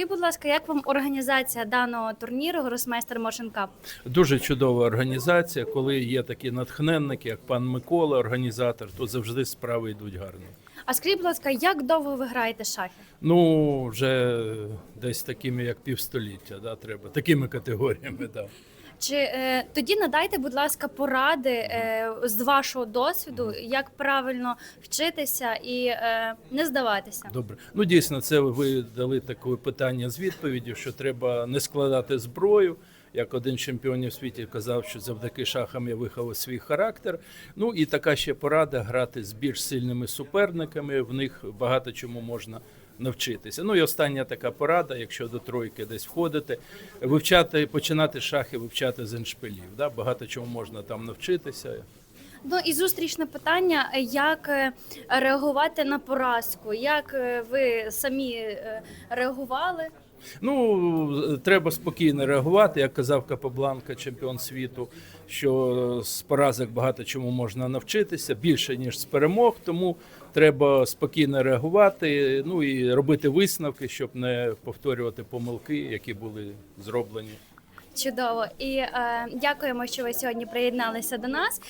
Скажіть, будь ласка, як вам організація даного турніру Гросмейстер Motion Cup? Дуже чудова організація. Коли є такі натхненники, як пан Микола, організатор, то завжди справи йдуть гарно. А скажіть, будь ласка, як довго ви граєте шахи? Ну, вже десь такими, як півстоліття, да, треба, такими категоріями. Да. Чи е, тоді надайте, будь ласка, поради е, з вашого досвіду, як правильно вчитися і е, не здаватися? Добре. Ну, дійсно, це ви дали таке питання з відповіддю, що треба не складати зброю. Як один з чемпіонів світу казав, що завдяки шахам я виховав свій характер. Ну і така ще порада грати з більш сильними суперниками. В них багато чому можна навчитися. Ну і остання така порада, якщо до тройки десь входити, вивчати, починати шахи, вивчати з іншпилів. Да? Багато чому можна там навчитися. Ну і зустрічне питання: як е, реагувати на поразку? Як е, ви самі е, реагували? Ну, треба спокійно реагувати. Як казав Капабланка, чемпіон світу, що з поразок багато чому можна навчитися більше ніж з перемог. Тому треба спокійно реагувати. Ну і робити висновки, щоб не повторювати помилки, які були зроблені. Чудово, і е, дякуємо, що ви сьогодні приєдналися до нас.